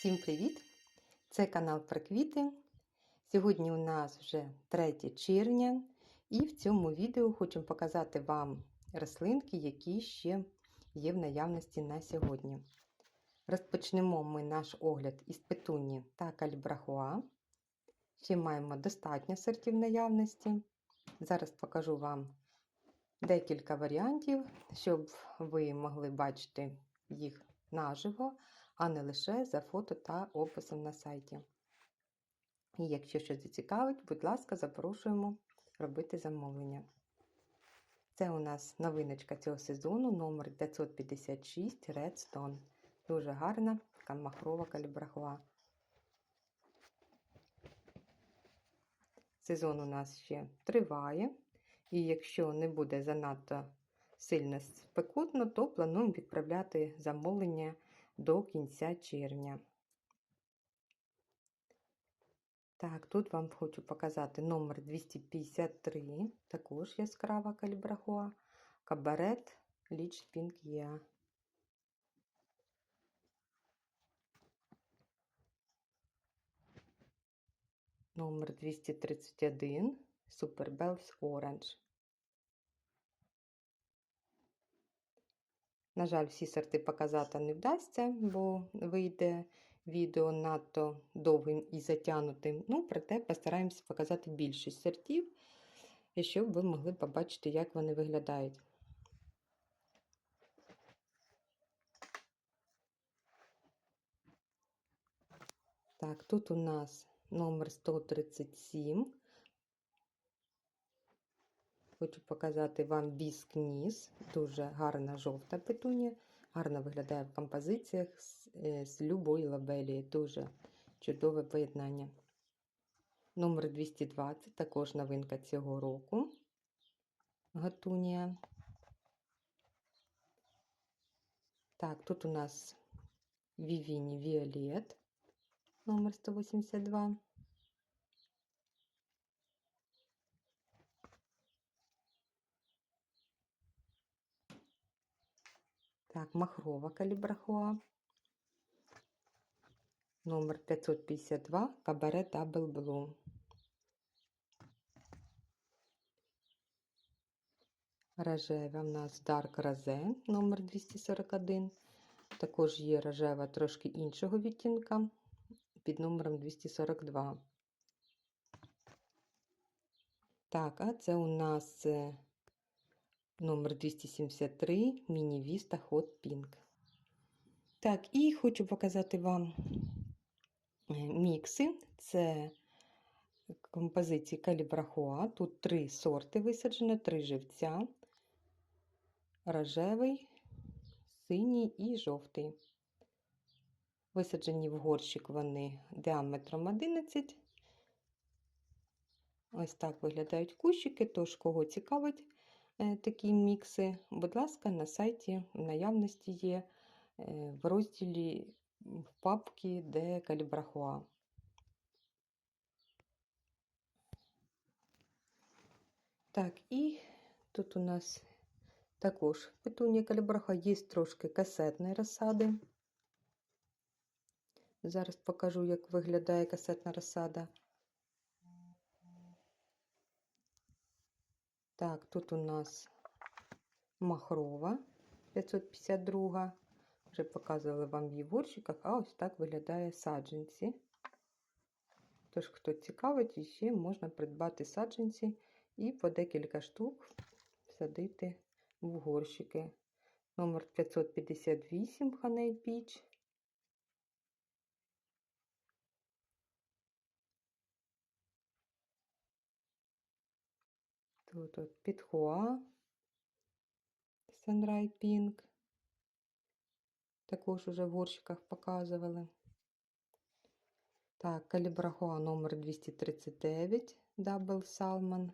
Всім привіт! Це канал про квіти. Сьогодні у нас вже 3 червня, і в цьому відео хочемо показати вам рослинки, які ще є в наявності на сьогодні. Розпочнемо ми наш огляд із петуні та кальбрахуа. Ще маємо достатньо сортів наявності. Зараз покажу вам декілька варіантів, щоб ви могли бачити їх наживо, а не лише за фото та описом на сайті. І якщо щось зацікавить, будь ласка, запрошуємо робити замовлення. Це у нас новиночка цього сезону номер 556 Redstone. Дуже гарна махрова калібрахуа. Сезон у нас ще триває, і якщо не буде занадто сильно спекотно, то плануємо відправляти замовлення до кінця червня. Так, тут вам хочу показати номер 253, також яскрава калібрахуа, кабарет Ліч Пінк Є. Номер 231 Super Bells На жаль, всі сорти показати не вдасться, бо вийде відео надто довгим і затягнутим. Ну, проте постараємося показати більшість сортів, щоб ви могли побачити, як вони виглядають. Так, тут у нас номер 137. Хочу показати вам біскніс. Дуже гарна жовта петунія. Гарно виглядає в композиціях з, з любої лабелії. Дуже чудове поєднання. Номер 220, також новинка цього року. Гатунія. Так, тут у нас Вівіні Віолет, номер 182. Так, махрова калібрахуа. Номер 552, кабаре Дабл Блу. Рожева в нас Dark Rose, номер 241. Також є рожева трошки іншого відтінка під номером 242. Так, а це у нас номер 273 Міні Vista Hot Pink. Так, і хочу показати вам мікси. Це композиції Калібрахуа. Тут три сорти висаджено, три живця, рожевий, синій і жовтий. Висаджені в горщик вони діаметром 11. Ось так виглядають кущики, тож кого цікавить такі мікси, будь ласка, на сайті в наявності є в розділі в папки, де калібрахуа. Так, і тут у нас також петунія калібраха, є трошки касетної розсади. Зараз покажу, як виглядає касетна розсада. Так, тут у нас махрова 552. Вже показували вам її в горщиках, а ось так виглядає саджанці. Тож, хто цікавить, ще можна придбати саджанці і по декілька штук садити в горщики. Номер 558 Ханей Піч. Тут от підхуа, Sunray Pink. Також уже в горщиках показували. Так, калібрахуа номер 239 Double Salmon.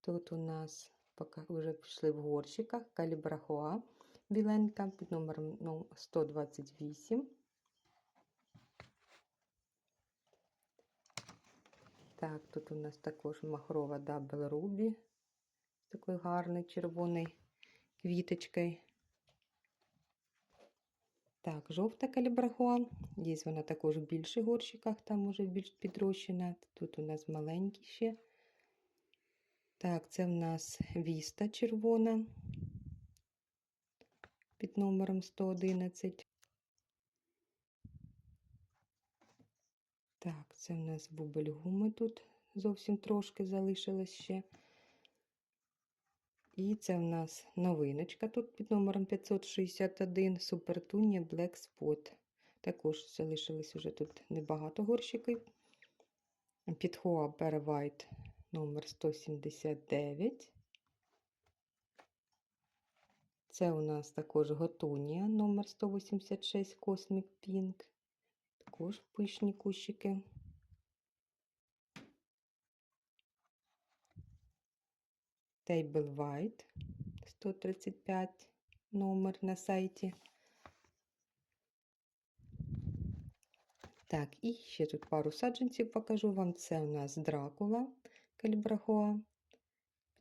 Тут у нас поки вже пішли в горщиках калібрахуа біленька під номером ну, 128. Так, тут у нас також махрова Double Ruby з такою гарною червоною квіточкою. Так, жовта калібрагуа. Є вона також в більших горщиках, там уже більш підрощена. Тут у нас маленькі ще. Так, це в нас віста червона під номером 111. Так, це в нас бубельгуми тут зовсім трошки залишилось ще. І це в нас новиночка тут під номером 561 Супертунія Black Spot. Також залишилось уже тут небагато горщиків. Підхоа Bear White номер 179. Це у нас також Готунія номер 186 Cosmic Pink. Також пишні кущики. Table White 135 номер на сайті. Так, і ще тут пару саджанців покажу вам. Це у нас Дракула Калібрагоа під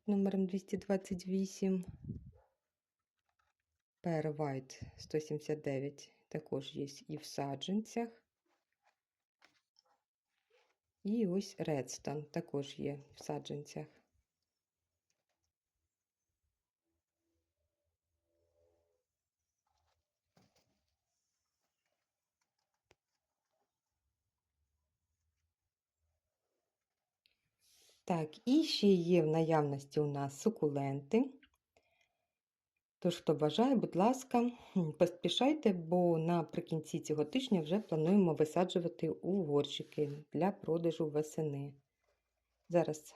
номером 228. Pear White 179 також є і в саджанцях. І ось Redstone також є в саджанцях. Так, і ще є в наявності у нас сукуленти. Тож, хто бажає, будь ласка, поспішайте, бо наприкінці цього тижня вже плануємо висаджувати у горщики для продажу весени. Зараз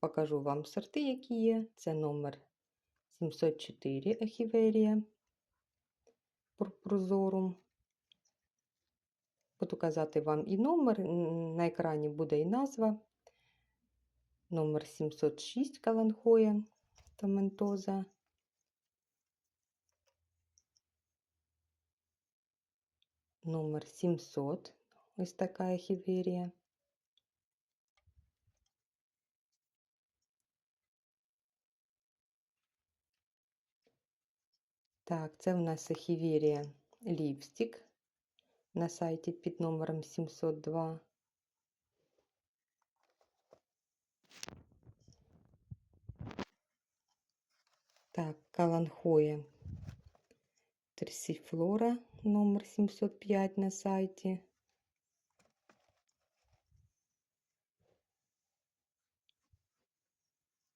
покажу вам сорти, які є. Це номер 704 Ехіверія Пурпурзорум. Буду казати вам і номер, на екрані буде і назва. Номер 706 Каланхоя Томентоза. Номер 700. Ось така ехіверія. Так, це у нас ехіверія ліпстик на сайті під номером 702. Так, Каланхоя Терсіфлора номер 705 на сайті.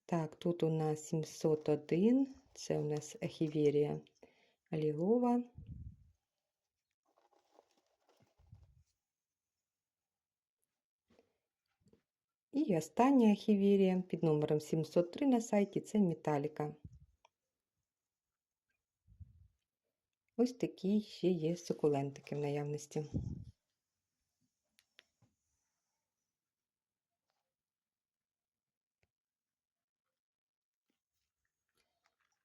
Так, тут у нас 701, це у нас Ехіверія Лілова. І остання Ехіверія під номером 703 на сайті це Металіка. Ось такі ще є сукулентики в наявності.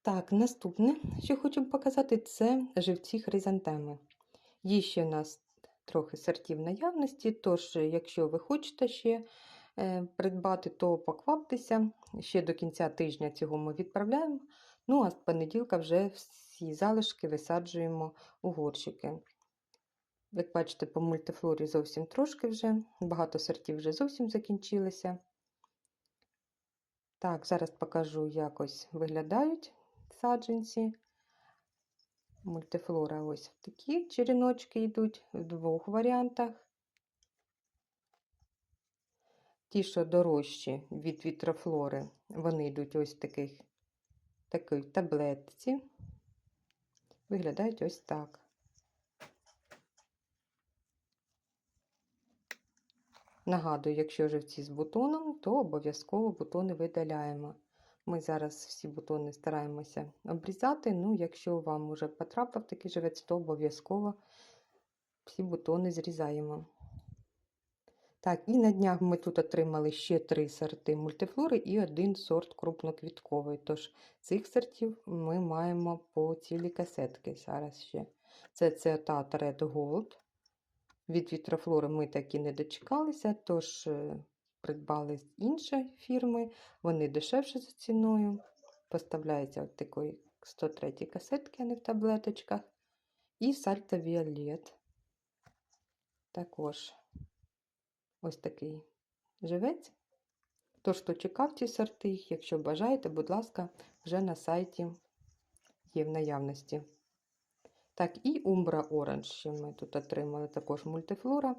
Так, наступне, що хочу показати, це живці хризантеми. Є ще у нас трохи сортів наявності, тож, якщо ви хочете ще е, придбати, то покваптеся. Ще до кінця тижня цього ми відправляємо. Ну, а з понеділка вже всі залишки висаджуємо у горщики. Як бачите, по мультифлорі зовсім трошки вже, багато сортів вже зовсім закінчилися. Так, зараз покажу, як ось виглядають саджанці. Мультифлора ось такі черіночки йдуть в двох варіантах. Ті, що дорожчі від вітрофлори, вони йдуть ось в таких, такій таблетці. Виглядають ось так. Нагадую, якщо живці з бутоном, то обов'язково бутони видаляємо. Ми зараз всі бутони стараємося обрізати. Ну, якщо вам вже потрапив такий живець, то обов'язково всі бутони зрізаємо. Так, і на днях ми тут отримали ще три сорти мультифлори і один сорт крупноквітковий. Тож цих сортів ми маємо по цілі касетки зараз ще. Це Цеотат Red Gold. Від вітрофлори ми так і не дочекалися, тож придбали з іншої фірми, вони дешевше за ціною. Поставляється от такої 103 касетки, а не в таблеточках. І сальто Віолет. Також ось такий живець. Тож, хто чекав ці сорти, якщо бажаєте, будь ласка, вже на сайті є в наявності. Так, і Umbra Orange, що ми тут отримали також мультифлора.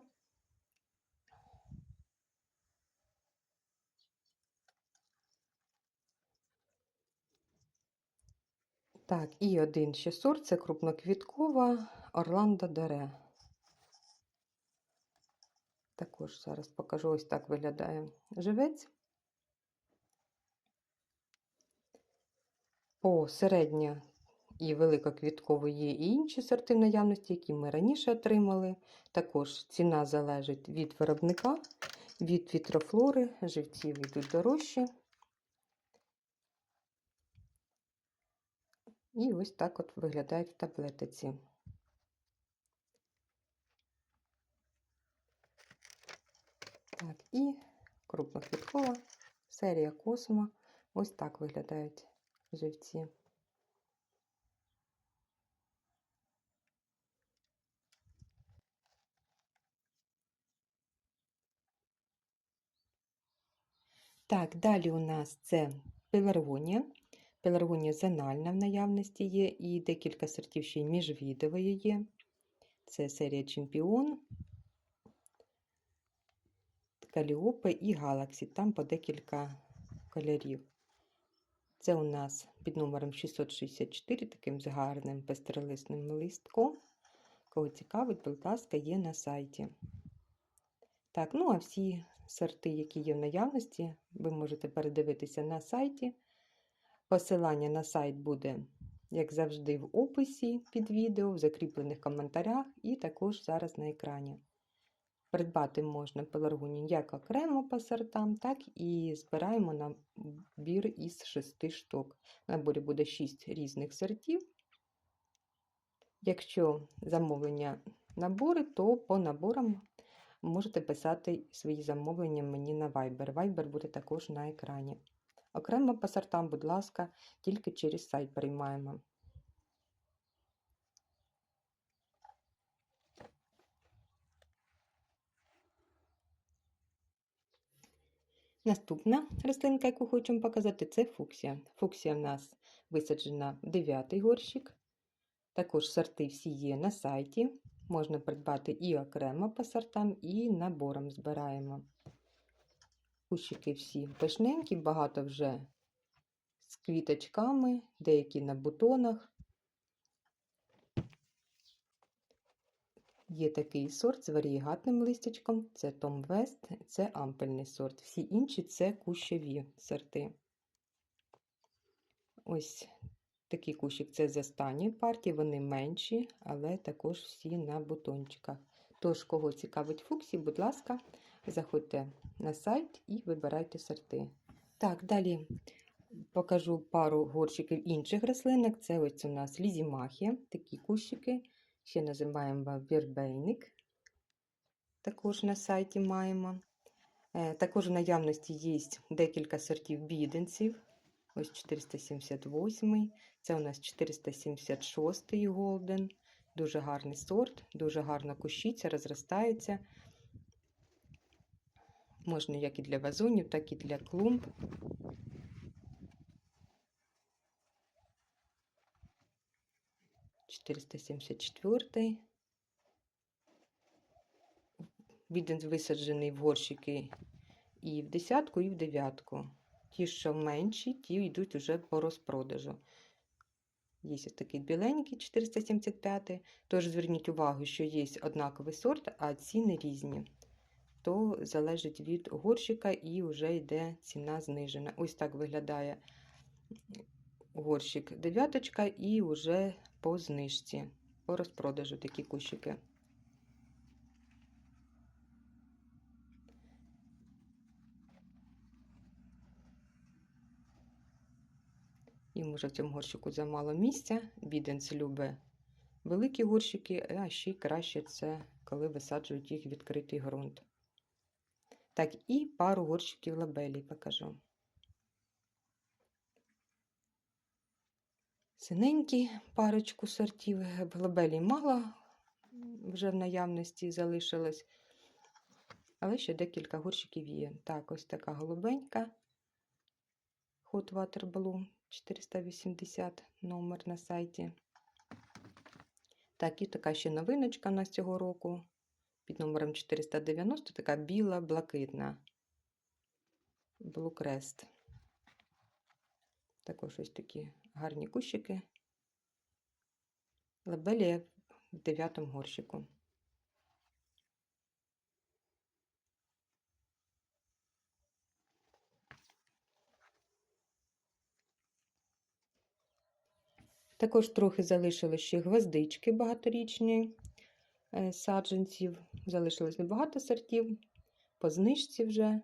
Так, і один ще сорт це крупноквіткова Орландо Дере. Також зараз покажу, ось так виглядає живець. По середня і великоквіткової є і інші сорти наявності, які ми раніше отримали. Також ціна залежить від виробника, від вітрофлори, живців йдуть дорожчі. І ось так от виглядають в таблетиці. Так, і крупноквіткова серія Космо. Ось так виглядають живці. Так, далі у нас це пеларгонія. Пеларгонія зональна в наявності є, і декілька сортів ще й міжвідової є. Це серія Чемпіон, Каліопи і Галаксі. Там по декілька кольорів. Це у нас під номером 664, таким з гарним пестролисним листком. Кого цікавить, будь ласка, є на сайті. Так, ну а всі сорти, які є в наявності, ви можете передивитися на сайті. Посилання на сайт буде, як завжди, в описі під відео, в закріплених коментарях, і також зараз на екрані. Придбати можна пеларгонію як окремо по сортам, так і збираємо набір із 6 штук. В наборі буде 6 різних сортів. Якщо замовлення набори, то по наборам можете писати свої замовлення мені на Viber. Viber буде також на екрані. Окремо по сортам, будь ласка, тільки через сайт приймаємо. Наступна рослинка, яку хочемо показати, це фуксія. Фуксія в нас висаджена в 9 горщик. Також сорти всі є на сайті. Можна придбати і окремо по сортам, і набором збираємо. Кущики всі пишненькі, багато вже з квіточками, деякі на бутонах. Є такий сорт з варієгатним листячком, це Том Вест, це ампельний сорт. Всі інші це кущові сорти. Ось такий кущик це з останньої партії, вони менші, але також всі на бутончиках. Тож, кого цікавить фуксі, будь ласка, заходьте на сайт і вибирайте сорти. Так, далі покажу пару горщиків інших рослинок. Це ось у нас лізімахія, такі кущики. Ще називаємо вірбейник. Також на сайті маємо. Е, також в наявності є декілька сортів біденців. Ось 478 Це у нас 476 голден. Дуже гарний сорт, дуже гарно кущиться, розростається. Можна як і для вазонів, так і для клумб. Чотириста сімдесят четвертий. Він висаджений в горщики і в десятку, і в дев'ятку. Ті, що менші, ті йдуть уже по розпродажу. Є такий біленький 475 Тож зверніть увагу, що є однаковий сорт, а ціни різні. То залежить від горщика і вже йде ціна знижена. Ось так виглядає горщик дев'яточка і вже по знижці, по розпродажу такі кущики. І може в цьому горщику замало місця. Біденс любить великі горщики, а ще краще це, коли висаджують їх в відкритий ґрунт. Так, і пару горщиків лабелі покажу. Синенькі парочку сортів. Лабелі мало вже в наявності залишилось. Але ще декілька горщиків є. Так, ось така голубенька. Hot Water Blue 480 номер на сайті. Так, і така ще новиночка у нас цього року. Під номером 490, така біла, блакитна. Crest. Також ось такі гарні кущики. Лабелія в дев'ятому горщику. Також трохи залишили ще гвоздички багаторічні е, саджанців. Залишилось небагато сортів, по знижці вже.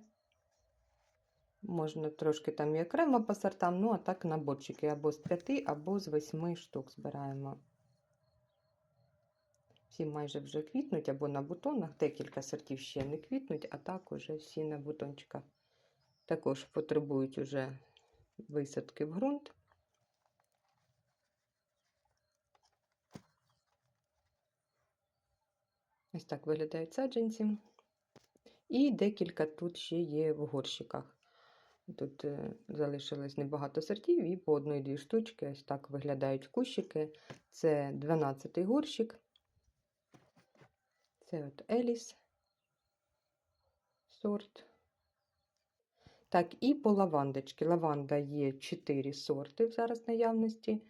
Можна трошки там і окремо по сортам, ну а так наборчики або з 5, або з 8 штук збираємо. Всі майже вже квітнуть або на бутонах, декілька сортів ще не квітнуть, а так уже всі на бутончиках. Також потребують уже висадки в ґрунт. Ось так виглядають саджанці. І декілька тут ще є в горщиках. Тут е, залишилось небагато сортів, і по одної-дві штучки ось так виглядають кущики. Це 12-й горщик. Це от Еліс сорт. Так, і по лавандочки. Лаванда є 4 сорти зараз наявності.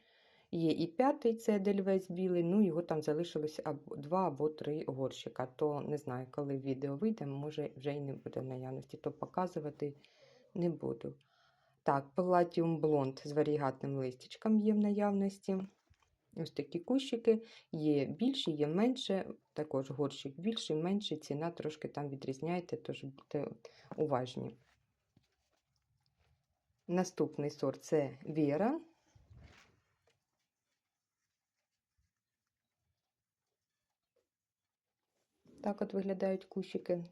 Є і п'ятий це Дельвейс білий, ну його там залишилось два або три горщика. То не знаю, коли відео вийде, може вже й не буде в наявності, то показувати не буду. Так, Palladium Blond з варігатним листячком є в наявності. Ось такі кущики, є більші, є менше. Також горщик більший, менший, ціна трошки там відрізняєте, тож будьте уважні. Наступний сорт це Віра. Так от виглядають кущики.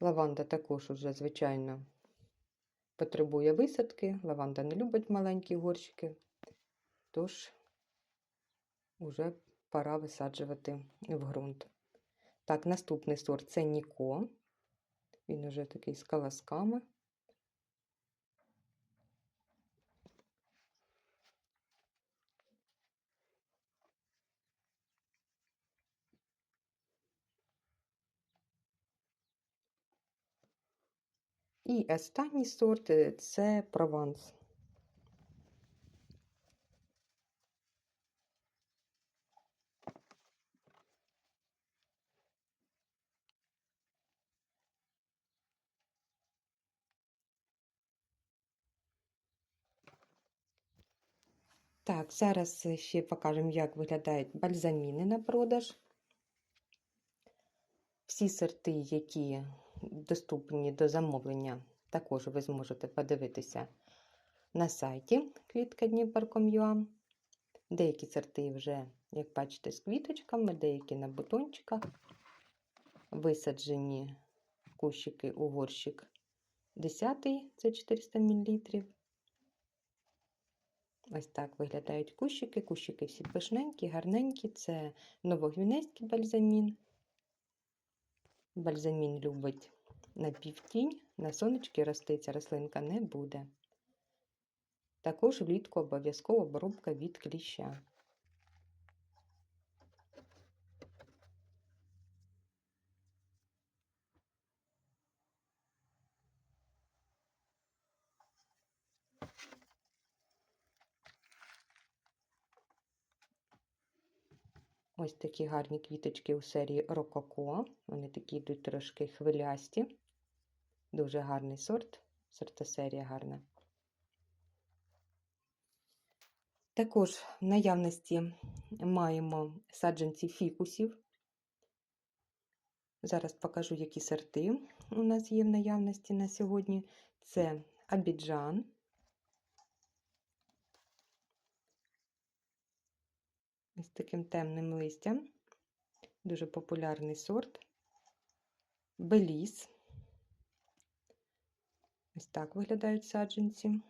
Лаванда також уже, звичайно, потребує висадки. Лаванда не любить маленькі горщики, тож вже пора висаджувати в ґрунт. Так, наступний сорт це Ніко. Він уже такий з колосками. І останній сорт е, це прованс. Так, зараз ще покажемо, як виглядають бальзаміни на продаж. Всі сорти, які доступні до замовлення, також ви зможете подивитися на сайті квітка. Деякі сорти вже, як бачите, з квіточками, деякі на бутончиках. Висаджені кущики у горщик 10 це 400 мл. Ось так виглядають кущики. Кущики всі пишненькі, гарненькі. Це новогвінейський бальзамін. Бальзамін любить на півтінь, на сонечки рости ця рослинка не буде. Також влітку обов'язково обробка від кліща. Ось такі гарні квіточки у серії Рококо. Вони такі йдуть трошки хвилясті. Дуже гарний сорт, сортосерія гарна. Також в наявності маємо саджанці фікусів. Зараз покажу, які сорти у нас є в наявності на сьогодні. Це Абіджан. Ось таким темним листям. Дуже популярний сорт. Беліс. Ось так виглядають саджанці.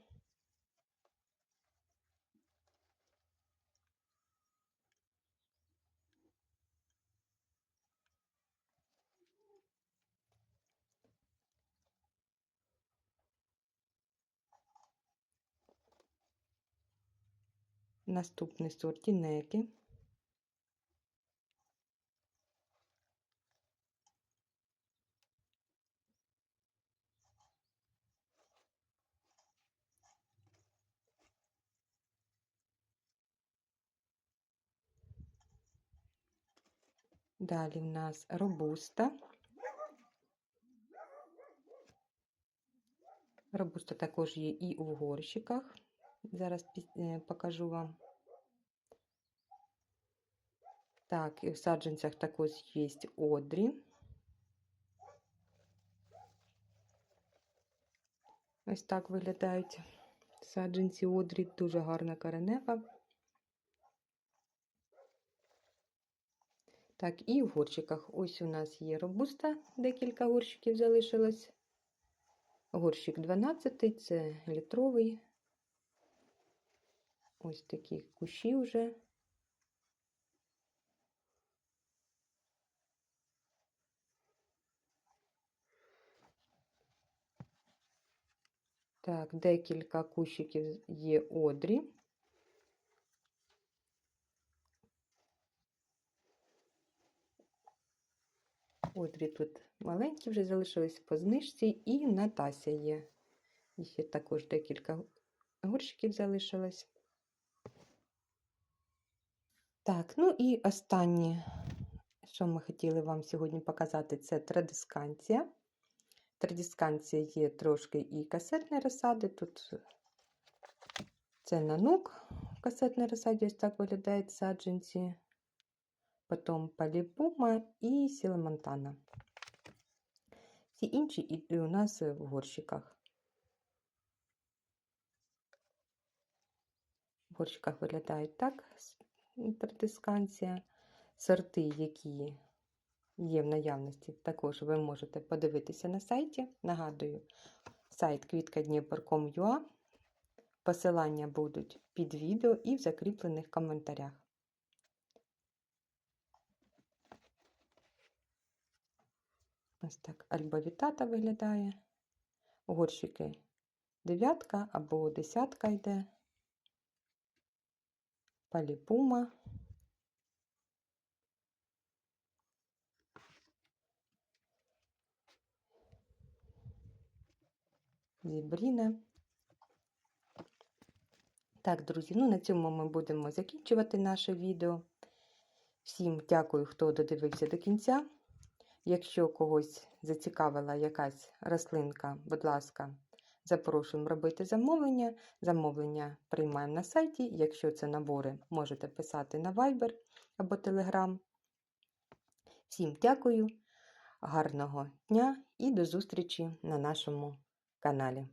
Наступний сорт тінеки. Далі в нас робуста. Робуста також є і у горщиках. Зараз е, покажу вам. Так, і в саджанцях також є одрі. Ось так виглядають саджанці одрі, дуже гарна коренева. Так, і в горщиках. Ось у нас є робуста, декілька горщиків залишилось. Горщик 12, це літровий. Ось такі кущі вже. Так, декілька кущиків є одрі. Одрі тут маленькі вже залишились по знижці, і Натася є. І ще також декілька горщиків залишилось. Так, ну і останнє, що ми хотіли вам сьогодні показати, це традисканція. Традисканція є трошки і касетної розсади. Тут це нанук в розсаді, ось так виглядають саджанці. Потім паліпума і сіламонтана. Всі інші у нас в горщиках. В горщиках виглядають так традисканція. Сорти, які є в наявності, також ви можете подивитися на сайті. Нагадую, сайт квіткадніпер.com.ua. Посилання будуть під відео і в закріплених коментарях. Ось так альбовітата виглядає. Горщики дев'ятка або десятка йде. Паліпума. Зібріна. Так, друзі, ну на цьому ми будемо закінчувати наше відео. Всім дякую, хто додивився до кінця. Якщо когось зацікавила якась рослинка, будь ласка, запрошуємо робити замовлення. Замовлення приймаємо на сайті. Якщо це набори, можете писати на Viber або Telegram. Всім дякую, гарного дня і до зустрічі на нашому каналі.